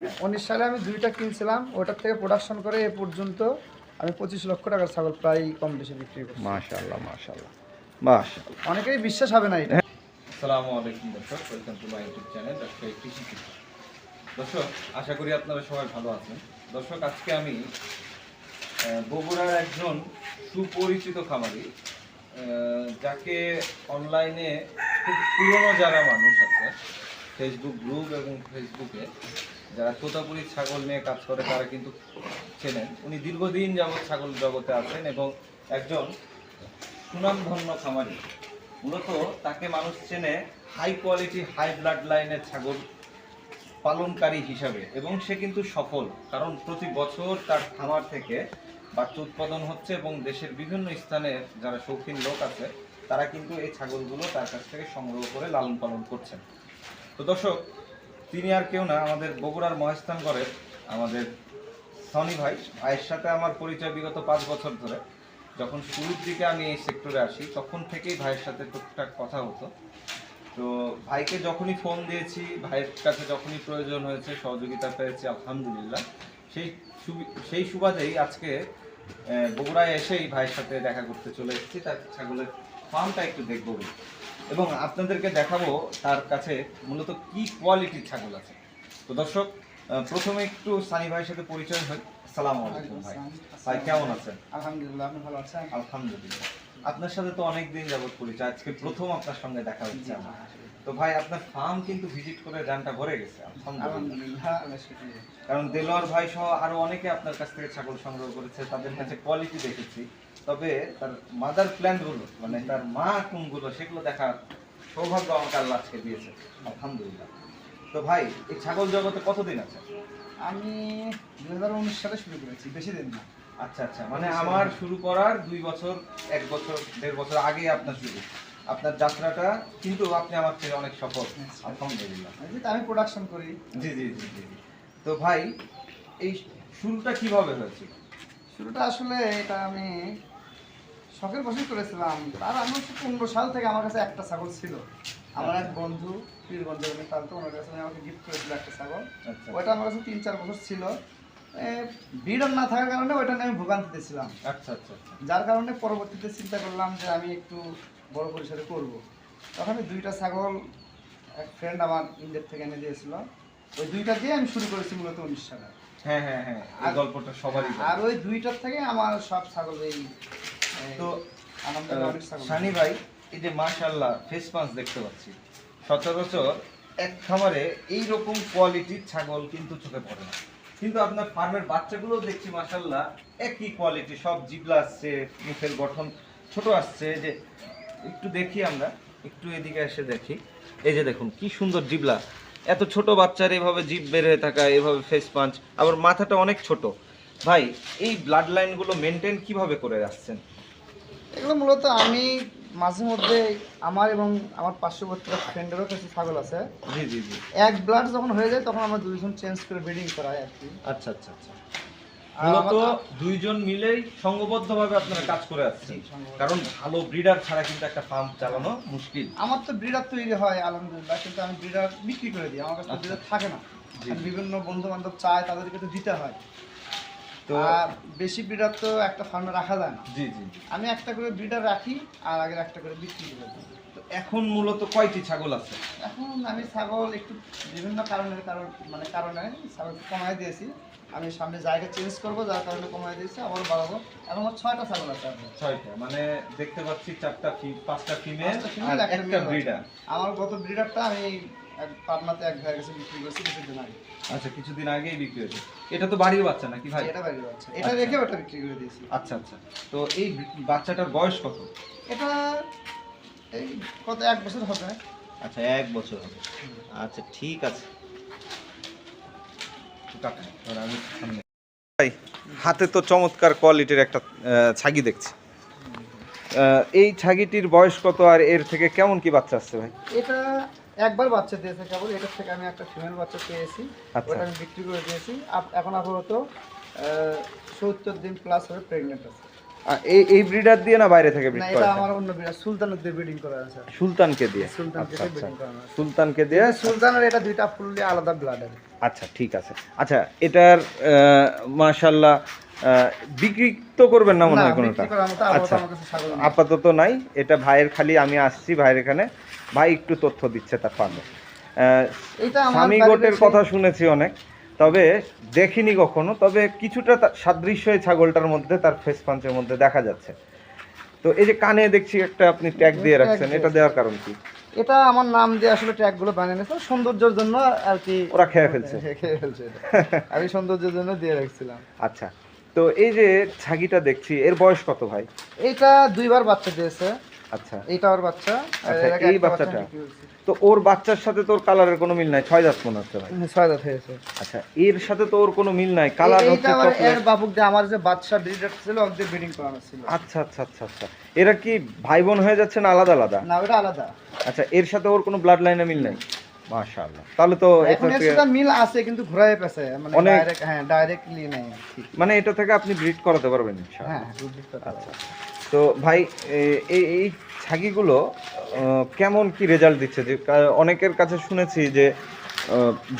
উনিশ সালে আমি দুইটা কিনছিলাম ওটার থেকে প্রোডাকশন করে এ পর্যন্ত আমি পঁচিশ লক্ষ টাকার ছাগল প্রায় কম বেশি বিক্রি করি মাশাআল্লাহ মাশাআল্লাহ মাশাআল্লাহ। অনেকেই বিশ্বাস হবে না এটা। আসসালামু আলাইকুম দর্শক welcome to my YouTube channel ব্যবসায়ী কৃষি দর্শক আশা করি আপনারা সবাই ভালো আছেন। দর্শক আজকে আমি বগুড়ার একজন সুপরিচিত খামারি যাকে অনলাইনে খুব পুরনো যারা মানুষ আছে ফেসবুক গ্রুপ এবং ফেসবুকে যারা তোতাপুরি ছাগল নিয়ে কাজ করে, তারা কিন্তু চেনেন। উনি দীর্ঘদিন যাবৎ ছাগল জগতে আছেন এবং একজন সুনামধন্য খামারি। মূলত তাকে মানুষ চেনে হাই কোয়ালিটি হাই ব্লাড লাইনের ছাগল পালনকারী হিসাবে এবং সে কিন্তু সফল, কারণ প্রতি বছর তার খামার থেকে বাচ্চা উৎপাদন হচ্ছে এবং দেশের বিভিন্ন স্থানে যারা শৌখিন লোক আছে, তারা কিন্তু এই ছাগলগুলো তার কাছ থেকে সংগ্রহ করে লালন পালন করছেন। তো দর্শক তিনি আর কেউ না, আমাদের বগুড়ার মহেস্থানগড়ের আমাদের সনি ভাই, ভাইয়ের সাথে আমার পরিচয় বিগত পাঁচ বছর ধরে। যখন শুরুর দিকে আমি এই সেক্টরে আসি, তখন থেকেই ভাইয়ের সাথে টুকটাক কথা হতো। তো ভাইকে যখনই ফোন দিয়েছি, ভাইয়ের কাছে যখনই প্রয়োজন হয়েছে, সহযোগিতা পেয়েছি, আলহামদুলিল্লাহ। সেই সেই সুবাদেই আজকে বগুড়ায় এসেই ভাইয়ের সাথে দেখা করতে চলে এসেছি। তার ছাগলের ফার্মটা একটু দেখব। এবং আপনাদেরকে দেখাবো তার কাছে মূলত কি কোয়ালিটির ছাগল আছে। তো দর্শক প্রথমে একটু সানি ভাইয়ের সাথে পরিচয় হয়। সালাম আলাইকুম ভাই। ভাই কেমন আছেন? আলহামদুলিল্লাহ আপনি ভালো আছেন? আলহামদুলিল্লাহ। আপনার সাথে তো অনেক দিন যাবত পরিচয়। আজকে প্রথম আপনার সঙ্গে দেখা হচ্ছে আমার। তো ভাই আপনার ফার্ম কিন্তু ভিজিট করে জানটা ভরে গেছে আলহামদুলিল্লাহ। কারণ দেলোয়ার ভাই সহ আরও অনেকে আপনার কাছ থেকে ছাগল সংগ্রহ করেছে তাদের কাছে কোয়ালিটি দেখেছি। তবে তার মাদার প্ল্যান্টগুলো মানে তার মা কোনগুলো সেগুলো দেখার সৌভাগ্য আমাকে আল্লাহ আজকে দিয়েছে আলহামদুলিল্লাহ। তো ভাই এই ছাগল জগতে কতদিন আছে? আমি দুই হাজার উনিশ সালে শুরু করেছি বেশি দিন না। আচ্ছা আচ্ছা মানে আমার শুরু করার দুই বছর এক বছর দেড় বছর আগেই আপনার শুরু। আপনার যাত্রাটা কিন্তু আপনি আমার থেকে অনেক সফল আলহামদুলিল্লাহ। এই যে আমি প্রোডাকশন করি। জি জি জি জি জি। তো ভাই এই শুরুটা কীভাবে হয়েছিল শুরুটা আসলে এটা আমি শখের বসেই করেছিলাম আর আমি হচ্ছে পনেরো সাল থেকে আমার কাছে একটা ছাগল ছিল। আমার এক বন্ধু পীর বন্ধু উনি পালতো ওনার কাছে আমাকে গিফট করেছিল একটা ছাগল। আচ্ছা। ওইটা আমার কাছে তিন চার বছর ছিল। ভিড় না থাকার কারণে ওইটা নিয়ে আমি ভোগান্তিতে ছিলাম। আচ্ছা আচ্ছা আচ্ছা। যার কারণে পরবর্তীতে চিন্তা করলাম যে আমি একটু বড় পরিসরে করব। তখন আমি দুইটা ছাগল এক ফ্রেন্ড আমার ইন্ডিয়ার থেকে এনে দিয়েছিল। ওই দুইটা দিয়ে আমি শুরু করেছি মূলত উনিশ সালে। হ্যাঁ হ্যাঁ হ্যাঁ আর- গল্পটা সবারই আর ওই দুইটার থেকে আমার সব ছাগল এই তো সানি ভাই এই যে মাশাআল্লাহ ফেস পাঁচ দেখতে পাচ্ছি। সচরাচর এক খামারে এই রকম কোয়ালিটির ছাগল কিন্তু চোখে পড়ে না। কিন্তু আপনার ফার্মের বাচ্চাগুলো দেখছি মাশাআল্লাহ একই কোয়ালিটি সব জিবলা আসছে মুখের গঠন ছোট আসছে এই যে একটু দেখি আমরা একটু এদিকে এসে দেখি। এই যে দেখুন কি সুন্দর জিবলা। এত ছোট বাচ্চার এভাবে জিভ বের হয়ে থাকা এভাবে ফেস পাঞ্চ আবার মাথাটা অনেক ছোট। ভাই এই ব্লাড লাইনগুলো মেনটেন কীভাবে করে আসছেন এগুলো মূলত আমি মাঝে মধ্যে আমার এবং আমার পার্শ্ববর্তী ফ্রেন্ডেরও কিছু ছাগল আছে। জি জি জি। এক ব্লাড যখন হয়ে যায় তখন আমরা দুইজন চেঞ্জ করে ব্রিডিং করাই আর কি। আচ্ছা আচ্ছা আচ্ছা। মূলত দুইজন মিলেই সংঘবদ্ধভাবে আপনারা কাজ করে আসছেন। কারণ ভালো ব্রিডার ছাড়া কিন্তু একটা ফার্ম চালানো মুশকিল। আমার তো ব্রিডার তৈরি হয় আলহামদুলিল্লাহ কিন্তু আমি ব্রিডার বিক্রি করে দিই। আমার কাছে আচ্ছা। ব্রিডার থাকে না। বিভিন্ন বন্ধু বান্ধব চায় তাদেরকে তো দিতে হয়। তো বেশি ব্রিডার তো একটা ফার্মে রাখা যায় না। জি জি। আমি একটা করে ব্রিডার রাখি আর আগের একটা করে বিক্রি করে। তো এখন মূলত কয়টি ছাগল আছে? এখন আমি ছাগল একটু বিভিন্ন কারণের কারণ মানে কারণে ছাগল কমাই দিয়েছি। আমি সামনে জায়গা চেঞ্জ করব যার কারণে কমাই দিয়েছি আবার বাড়াবো। এখন আমার ছয়টা ছাগল আছে ছয়টা মানে দেখতে পাচ্ছি চারটা পাঁচটা ফিমেল আর একটা। ব্রিডার আমার গত ব্রিডারটা আমি এক পাবনাতে এক ভাইয়ের কাছে বিক্রি করেছি কিছুদিন আগে। আচ্ছা কিছুদিন আগেই বিক্রি হয়েছে। এটা তো বাড়ির বাচ্চা নাকি ভাই? এটা বাড়ির বাচ্চা। এটা আচ্ছা। রেখে ওটা বিক্রি করে দিয়েছি। আচ্ছা আচ্ছা। তো এই বাচ্চাটার বয়স কত? এটা এই কত এক বছর হবে। আচ্ছা এক বছর হবে। আচ্ছা ঠিক আছে। ভাই হাতে তো চমৎকার কোয়ালিটির একটা ছাগি দেখছি। এই ছাগিটির বয়স কত আর এর থেকে কেমন কি বাচ্চা আসছে ভাই? এটা একবার বাচ্চা দিয়েছে কেবল এটার থেকে আমি একটা ফিমেল বাচ্চা পেয়েছি আচ্ছা। ওটা আমি বিক্রি করে দিয়েছি। এখন আপাতত সত্তর দিন প্লাস হবে প্রেগনেন্ট আছে। এই এই ব্রিডার দিয়ে না বাইরে থেকে ব্রিড করা আমার অন্য বিড়া সুলতানের দিয়ে ব্রিডিং করা আছে। সুলতানকে দিয়ে? সুলতান আচ্ছা আচ্ছা। ব্রিডিং করা আছে। সুলতানকে দিয়ে? সুলতানের এটা দুইটা ফুললি আলাদা ব্লাডের আচ্ছা ঠিক আছে। আচ্ছা এটার মাশাল্লাহ বিক্রি তো করবেন না মনে হয় কোনোটা? আচ্ছা। আপাতত নাই। এটা ভাইয়ের খালি আমি আসছি ভাইয়ের এখানে। ভাই একটু তথ্য দিচ্ছে তার ফার্মে। স্বামী গোটের কথা শুনেছি অনেক। তবে দেখিনি কখনো। তবে কিছুটা সাদৃশ্য এই ছাগলটার মধ্যে তার ফেস পাঞ্চের মধ্যে দেখা যাচ্ছে। তো এই যে কানে দেখছি একটা আপনি ট্যাগ দিয়ে রাখছেন এটা দেওয়ার কারণ কি? এটা আমার নাম দিয়ে আসলে ট্যাগগুলো বানিয়ে নিয়েছে। সৌন্দর্যের জন্য আর কি ওরা খেয়ে ফেলছে। খেয়ে ফেলছে আমি সৌন্দর্যের জন্য দিয়ে রাখছিলাম। আচ্ছা। তো এই যে ছাগিটা দেখছি এর বয়স কত ভাই? এটা দুইবার বাচ্চা দিয়েছে। আচ্ছা। এইটা ওর বাচ্চা। আচ্ছা, এই বাচ্চাটা? তো ওর বাচ্চার সাথে তোর কালারের কোনো মিল নাই? ছয় দাঁত মনে হচ্ছে ভাই। ছয় দাঁত হয়েছে। আচ্ছা এর সাথে তো ওর কোনো মিল নাই। কালার হচ্ছে এর বাবুক দিয়ে আমার যে বাচ্চা ব্রিডার ছিল ওদের ব্রিডিং করানো ছিল। আচ্ছা আচ্ছা আচ্ছা আচ্ছা। এরা কি ভাই বোন হয়ে যাচ্ছে না আলাদা আলাদা? না ওটা আলাদা। আচ্ছা এর সাথে ওর কোনো ব্লাড লাইনে মিল নাই? মাশাআল্লাহ। তাহলে তো এখন এর মিল আছে কিন্তু ঘুরায় পেছে মানে ডাইরেক্ট হ্যাঁ ডাইরেক্টলি নেই ঠিক মানে এটা থেকে আপনি ব্রিড করাতে পারবেন ইনশাআল্লাহ। হ্যাঁ breed করতে আচ্ছা তো ভাই এই এই ছাগিগুলো কেমন কি রেজাল্ট দিচ্ছে? যে অনেকের কাছে শুনেছি যে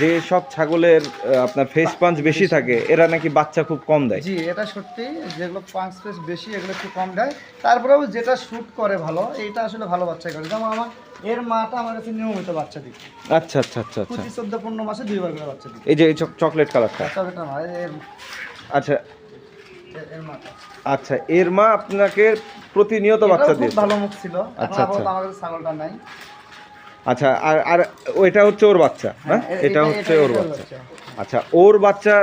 যে সব ছাগলের আপনার ফেস পাঞ্চ বেশি থাকে এরা নাকি বাচ্চা খুব কম দেয়। জি এটা সত্যি যেগুলো পাঁচ ফেস বেশি এগুলো একটু কম দেয়। তারপরেও যেটা শ্যুট করে ভালো এইটা আসলে ভালো বাচ্চা করে। যেমন আমার এর মাটা আমার কাছে নিয়মিত বাচ্চা দিচ্ছে আচ্ছা আচ্ছা আচ্ছা আচ্ছা। চোদ্দ পনেরো মাসে দুইবার করে বাচ্চা দিচ্ছে এই যে এই চকলেট কালারটা। চকলেটটা নয় এর আচ্ছা। এর- মাটা। আচ্ছা এর মা আপনাকে প্রতিনিয়ত বাচ্চা খুব দিয়েছে। ভালো মুখ ছিল। আচ্ছা, আচ্ছা। আমার কাছে ছাগলটা নাই। আচ্ছা আর আর ওইটা হচ্ছে ওর বাচ্চা হ্যাঁ এটা হচ্ছে ওর বাচ্চা। আচ্ছা ওর বাচ্চা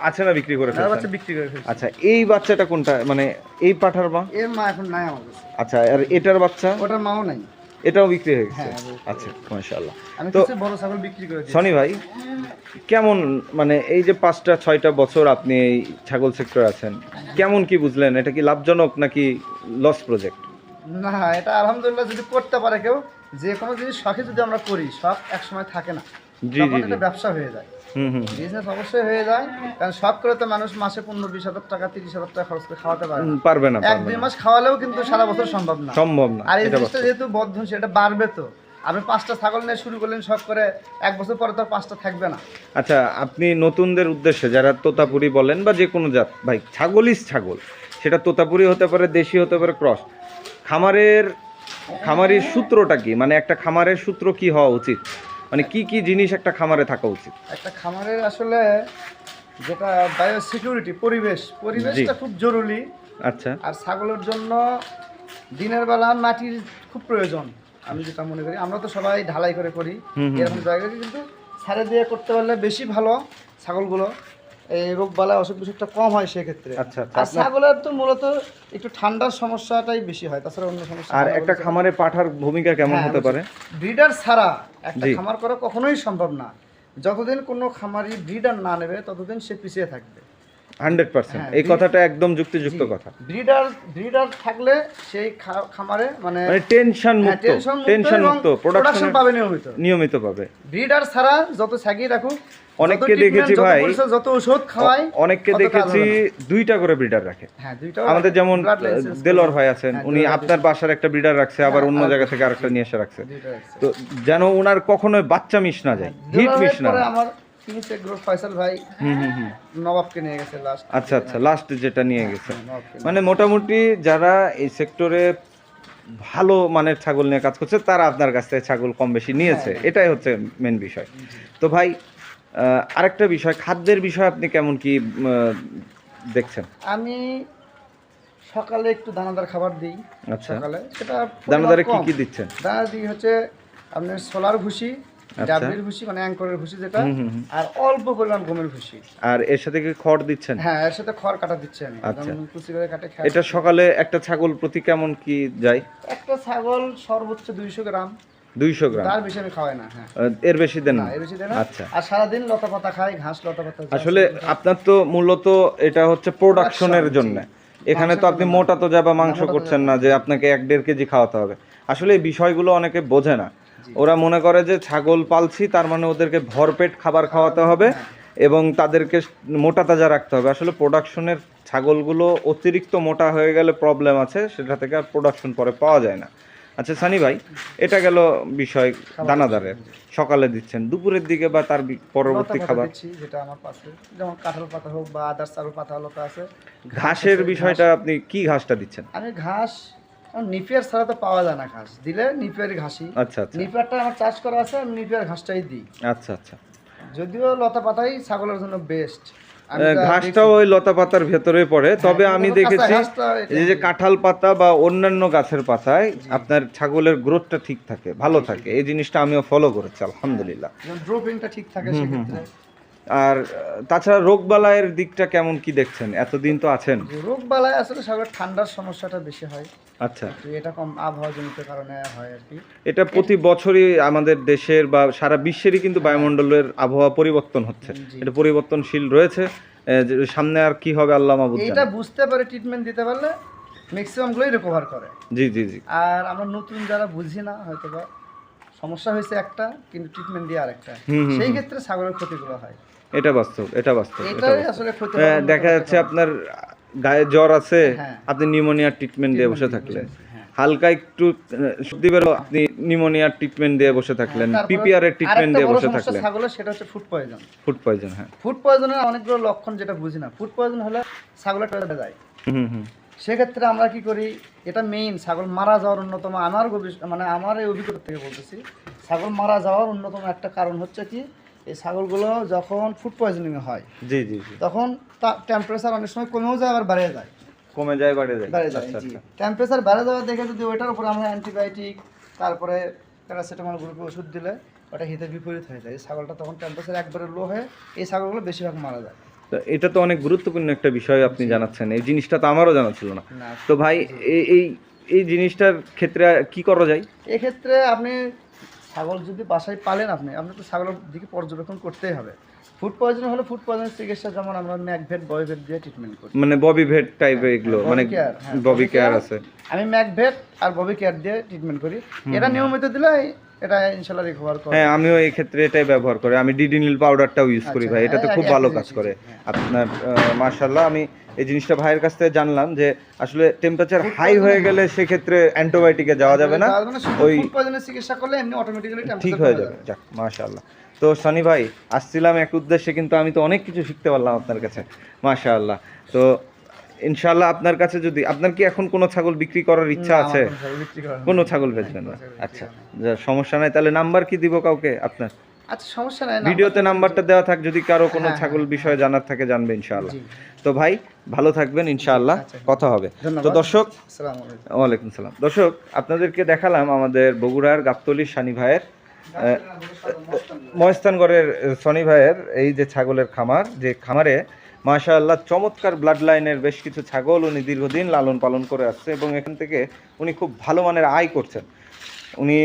আছে না বিক্রি করে আর ফেলছেন? বাচ্চা বিক্রি করে আচ্ছা এই বাচ্চাটা কোনটা? মানে এই পাঠার মা? এর মা এখন নাই কাছে। আচ্ছা আর এটার বাচ্চা? ওটার মাও নাই। এটাও বিক্রি হয়ে গেছে? হ্যাঁ, আচ্ছা মাশাআল্লাহ। আমি তো- বড় ছাগল বিক্রি করে দিয়েছি। সনি ভাই কেমন মানে এই যে পাঁচটা ছয়টা বছর আপনি এই ছাগল সেক্টর আছেন কেমন কি বুঝলেন? এটা কি লাভজনক নাকি লস প্রজেক্ট না এটা আলহামদুলিল্লাহ যদি করতে পারে কেউ যে কোনো জিনিস শখে যদি আমরা করি শখ এক সময় থাকে না। জি, তখন এটা ব্যবসা হয়ে যায়। হুম হুম। বিজনেস অবশ্যই হয়ে যায় কারণ শখ করে তো মানুষ মাসে পনেরো বিশ হাজার টাকা তিরিশ হাজার টাকা খরচ করে খাওয়াতে পারে পারবে না এক দুই মাস খাওয়ালেও কিন্তু সারা বছর সম্ভব না। সম্ভব না আর এই জিনিসটা যেহেতু বদ্ধ সেটা বাড়বে তো। আপনি পাঁচটা ছাগল নিয়ে শুরু করলেন শখ করে এক বছর পরে তো পাঁচটা থাকবে না। আচ্ছা আপনি নতুনদের উদ্দেশ্যে যারা তোতাপুরি বলেন বা যে কোনো জাত ভাই ছাগলই ছাগল সেটা তোতাপুরি হতে পারে দেশি হতে পারে ক্রস খামারের খামারের সূত্রটা কি? মানে একটা খামারের সূত্র কি হওয়া উচিত? মানে কি কি জিনিস একটা খামারে থাকা উচিত? একটা খামারের আসলে যেটা বায়ো সিকিউরিটি পরিবেশ। পরিবেশটা খুব জরুরি। আচ্ছা। আর ছাগলের জন্য দিনের বেলা মাটির খুব প্রয়োজন আমি যেটা মনে করি। আমরা তো সবাই ঢালাই করে করি। এরকম জায়গায় কিন্তু সারে দিয়ে করতে পারলে বেশি ভালো ছাগলগুলো। এই রোগ বালা অসুখ বিসুখটা কম হয় সেক্ষেত্রে। আচ্ছা, আচ্ছা, আর ছাগলের তো মূলত একটু ঠান্ডার সমস্যাটাই বেশি হয় তাছাড়া অন্য সমস্যা আর একটা খামারে পাঠার ভূমিকা কেমন হতে পারে? ব্রিডার ছাড়া একটা খামার করা কখনোই সম্ভব না। যতদিন কোনো খামারি ব্রিডার না নেবে ততদিন সে পিছিয়ে থাকবে। Hundred percent. হ্যাঁ, এই কথাটা একদম যুক্তিযুক্ত কথা। ব্রিডার ব্রিডার থাকলে সেই খামারে মানে মানে টেনশন হ্যাঁ, মুক্ত টেনশন মুক্ত প্রোডাকশন পাবে নিয়মিত। নিয়মিত পাবে ব্রিডার ছাড়া যত ছাগিয়ে রাখুক অনেককে দেখেছি ভাই, যত ওষুধ খাওয়াই অনেককে দেখেছি দুইটা করে ব্রিডার রাখে। হ্যাঁ আমাদের যেমন দেলোর ভাই আছেন হ্যাঁ, উনি আপনার বাসার একটা ব্রিডার রাখছে আবার হ্যাঁ, অন্য জায়গা থেকে আরেকটা নিয়ে এসে রাখছে। তো যেন ওনার কখনোই বাচ্চা মিস না যায় হিট মিস না আমার আচ্ছা আচ্ছা লাস্ট যেটা নিয়ে গেছে। মানে মোটামুটি যারা এই সেক্টরে ভালো মানের ছাগল নিয়ে কাজ করছে তারা আপনার কাছ থেকে ছাগল কম বেশি নিয়েছে। এটাই হচ্ছে মেন বিষয়। তো ভাই আরেকটা বিষয় খাদ্যের বিষয় আপনি কেমন কি দেখছেন? আমি সকালে একটু দানাদার খাবার দিই আচ্ছা। সকালে। সেটা দানাদারে কি কি দিচ্ছেন? দানা দিই হচ্ছে আপনার সোলার ভুসি আচ্ছা। ডাবলির ভুসি মানে অ্যাঙ্করের ভুসি যেটা। আর অল্প পরিমাণ গমের ভুসি। আর এর সাথে কি খড় দিচ্ছেন? হ্যাঁ এর সাথে খড় কাটা দিচ্ছে আমি আচ্ছা। কুচি করে কাটে এটা সকালে একটা ছাগল প্রতি কেমন কি যায়? একটা ছাগল সর্বোচ্চ দুইশো গ্রাম। দুইশো গ্রাম। তার বেশি আমি খাওয়াই না হ্যাঁ। এর বেশি দেন না এর বেশি দেয় না। আচ্ছা। আর সারাদিন লতা পাতা খাই ঘাস লতা পাতা আসলে আপনার তো মূলত এটা হচ্ছে প্রোডাকশনের জন্য। এখানে তো আপনি মোটা তো যাবা মাংস করছেন না যে আপনাকে এক দেড় কেজি খাওয়াতে হবে। আসলে এই বিষয়গুলো অনেকে বোঝে না। ওরা মনে করে যে ছাগল পালছি তার মানে ওদেরকে ভরপেট খাবার খাওয়াতে হবে এবং তাদেরকে মোটা তাজা রাখতে হবে। আসলে প্রোডাকশনের ছাগলগুলো অতিরিক্ত মোটা হয়ে গেলে প্রবলেম আছে সেটা থেকে আর প্রোডাকশন পরে পাওয়া যায় না। আচ্ছা সানি ভাই এটা গেল বিষয় দানাদারের। সকালে দিচ্ছেন দুপুরের দিকে বা তার পরবর্তী খাবার? যেটা আমার পাশে। যেমন কাঁঠাল পাতা হোক বা আদার্স আরও পাতা লতা আছে। ঘাসের বিষয়টা আপনি কি ঘাসটা দিচ্ছেন? আমি ঘাস নিপিয়ার ছাড়া তো পাওয়া যায় না ঘাস। দিলে নিপিয়ারই ঘাসি আচ্ছা আচ্ছা। নিপিয়ারটা আমার চাষ করা আছে আমি নিপিয়ার ঘাসটাই দিই। আচ্ছা আচ্ছা। যদিও লতা পাতাই ছাগলের জন্য বেস্ট ঘাসটাও ওই লতা পাতার ভেতরে পড়ে। তবে হ্যাঁ, আমি দেখেছি এই যে কাঁঠাল পাতা বা অন্যান্য গাছের পাতায় আপনার ছাগলের গ্রোথটা ঠিক থাকে ভালো থাকে। এই জিনিসটা আমিও ফলো করেছি আলহামদুলিল্লাহ। ড্রপিংটা ঠিক থাকে সেক্ষেত্রে। আর তাছাড়া রোগবালাইয়ের দিকটা কেমন কি দেখছেন? এতদিন তো আছেন। রোগ বালায় আসলে ছাগলের ঠান্ডার সমস্যাটা বেশি হয়। আচ্ছা। এটা কম আবহাওয়া জনিত কারণে হয় আর কি। এটা প্রতি বছরই আমাদের দেশের বা সারা বিশ্বেরই কিন্তু বায়ুমণ্ডলের আবহাওয়া পরিবর্তন হচ্ছে। এটা পরিবর্তনশীল রয়েছে। সামনে আর কি হবে আল্লাহ মাহবুদ এইটা জানে। বুঝতে পারে ট্রিটমেন্ট দিতে পারলে ম্যাক্সিমাম গুলোই রিকভার করে। জি জি জি। আর আমরা নতুন যারা বুঝি না হয়তো বা সমস্যা হয়েছে একটা কিন্তু ট্রিটমেন্ট দিয়ে আরেকটা। সেই। ক্ষেত্রে ছাগলের ক্ষতিগুলো হয়। এটা বাস্তব এটা বাস্তব হ্যাঁ, দেখা যাচ্ছে আপনার গায়ে জ্বর আছে হ্যাঁ। আপনি নিউমোনিয়ার ট্রিটমেন্ট দিয়ে বসে থাকলেন। হ্যাঁ। হালকা একটু সর্দি বেরো আপনি নিউমোনিয়ার ট্রিটমেন্ট দিয়ে বসে থাকলেন পিপিআর এর ট্রিটমেন্ট দিয়ে বসে থাকলেন। ছাগলের সেটা হচ্ছে ফুড পয়জন ফুড পয়জন হ্যাঁ। ফুড পয়জনের অনেকগুলো লক্ষণ যেটা বুঝি না। ফুড পয়জন হলে ছাগলের টয়লেটে যায়। হুম হুম সেক্ষেত্রে আমরা কি করি এটা মেইন ছাগল মারা যাওয়ার অন্যতম আমার মানে আমার এই অভিজ্ঞতা থেকে বলতেছি ছাগল মারা যাওয়ার অন্যতম একটা কারণ হচ্ছে কি এই ছাগলগুলো যখন ফুড পয়জনিং হয় জি জি তখন টেম্পারেচার অনেক সময় কমেও যায় আবার বেড়ে যায়। কমে যায় বাড়ে যায়। বেড়ে যায় আচ্ছা জি। আচ্ছা। টেম্পারেচার বেড়ে যাওয়া দেখে যদি ওইটার উপর আমরা অ্যান্টিবায়োটিক তারপরে প্যারাসিটামল গ্রুপে ওষুধ দিলে ওটা হিতে বিপরীত হয়ে যায়। এই ছাগলটা তখন টেম্পারেচার একবারে লো হয়ে এই ছাগলগুলো বেশিরভাগ মারা যায়। তো এটা তো অনেক গুরুত্বপূর্ণ একটা বিষয় আপনি জানাচ্ছেন। এই জিনিসটা তো আমারও জানা ছিল না। তো ভাই এই এই এই জিনিসটার ক্ষেত্রে কি করা যায়? এক্ষেত্রে আপনি ছাগল যদি বাসায় পালেন আপনি আপনার তো ছাগলের দিকে পর্যবেক্ষণ করতেই হবে। ফুড পয়জন হলে ফুড পয়জনের চিকিৎসা যেমন আমরা ম্যাকভেট ববিভেট দিয়ে ট্রিটমেন্ট করি। মানে ববি ভেট টাইপের এগুলো মানে হ্যাঁ, ববি কেয়ার আছে। আমি ম্যাকভেট আর ববি কেয়ার দিয়ে ট্রিটমেন্ট করি। এটা নিয়মিত দিলে এটা ইনশাল্লাহ রিকভার করে হ্যাঁ আমিও এই ক্ষেত্রে এটাই ব্যবহার করি। আমি ডিডিনিল পাউডারটাও ইউজ করি আচ্ছা, ভাই এটাতে হ্যাঁ, খুব ভালো কাজ করে। হ্যাঁ। আপনার মার্শাল্লাহ আমি এই জিনিসটা ভাইয়ের কাছ থেকে জানলাম যে আসলে টেম্পারেচার হাই হয়ে গেলে সেক্ষেত্রে অ্যান্টিবায়োটিকে যাওয়া যাবে না। ওই চিকিৎসা করলে এমনি অটোমেটিক্যালি ঠিক হয়ে যাবে। যাক মাশাআল্লাহ। তো শনি ভাই আসছিলাম এক উদ্দেশ্যে কিন্তু আমি তো অনেক কিছু শিখতে পারলাম আপনার কাছে। মাশাআল্লাহ। তো ইনশাআল্লাহ আপনার কাছে যদি আপনার কি এখন কোনো ছাগল বিক্রি করার ইচ্ছা আছে? কোনো ছাগল বেচবেন না? আচ্ছা যা, সমস্যা নাই তাহলে নাম্বার কি দিব কাউকে আপনার? আচ্ছা সমস্যা নাই ভিডিওতে নাম্বারটা দেওয়া থাক যদি কারও কোনো হ্যাঁ, ছাগল বিষয়ে জানার থাকে জানবে ইনশাআল্লাহ। তো ভাই ভালো থাকবেন ইনশাআল্লাহ আচ্ছা। কথা হবে। তো দর্শক আসসালামু আলাইকুম। ওয়ালাইকুম সালাম। দর্শক আপনাদেরকে দেখালাম আমাদের বগুড়ার গাবতলির সানি ভাইয়ের মহেস্তানগড়ের আহ, সনি ভাইয়ের এই যে ছাগলের খামার যে খামারে মাশাআল্লাহ চমৎকার ব্লাড লাইনের বেশ কিছু ছাগল উনি দীর্ঘদিন লালন পালন করে আসছে এবং এখান থেকে উনি খুব ভালো মানের আয় করছেন। উনি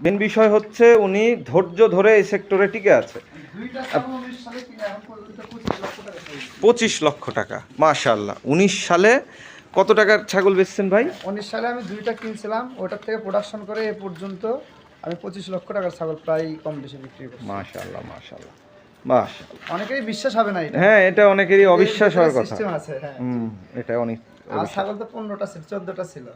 মেন বিষয় হচ্ছে উনি ধৈর্য ধরে এই সেক্টরে টিকে আছে। পঁচিশ লক্ষ টাকা মাশাআল্লাহ। উনিশ সালে কত টাকার ছাগল বেচছেন ভাই? উনিশ সালে আমি দুইটা কিনছিলাম ওটার থেকে প্রোডাকশন করে এ পর্যন্ত আমি পঁচিশ লক্ষ টাকার ছাগল প্রায় কম বেশি বিক্রি করছি। মাশাআল্লাহ মাশাআল্লাহ। মাশাআল্লাহ। অনেকেরই বিশ্বাস হবে না এটা। হ্যাঁ এটা অনেকেরই অবিশ্বাস হওয়ার কথা। সিস্টেম আছে হ্যাঁ। এটা অনেক আর ছাগল তো পনেরোটা ছিল চোদ্দটা ছিল।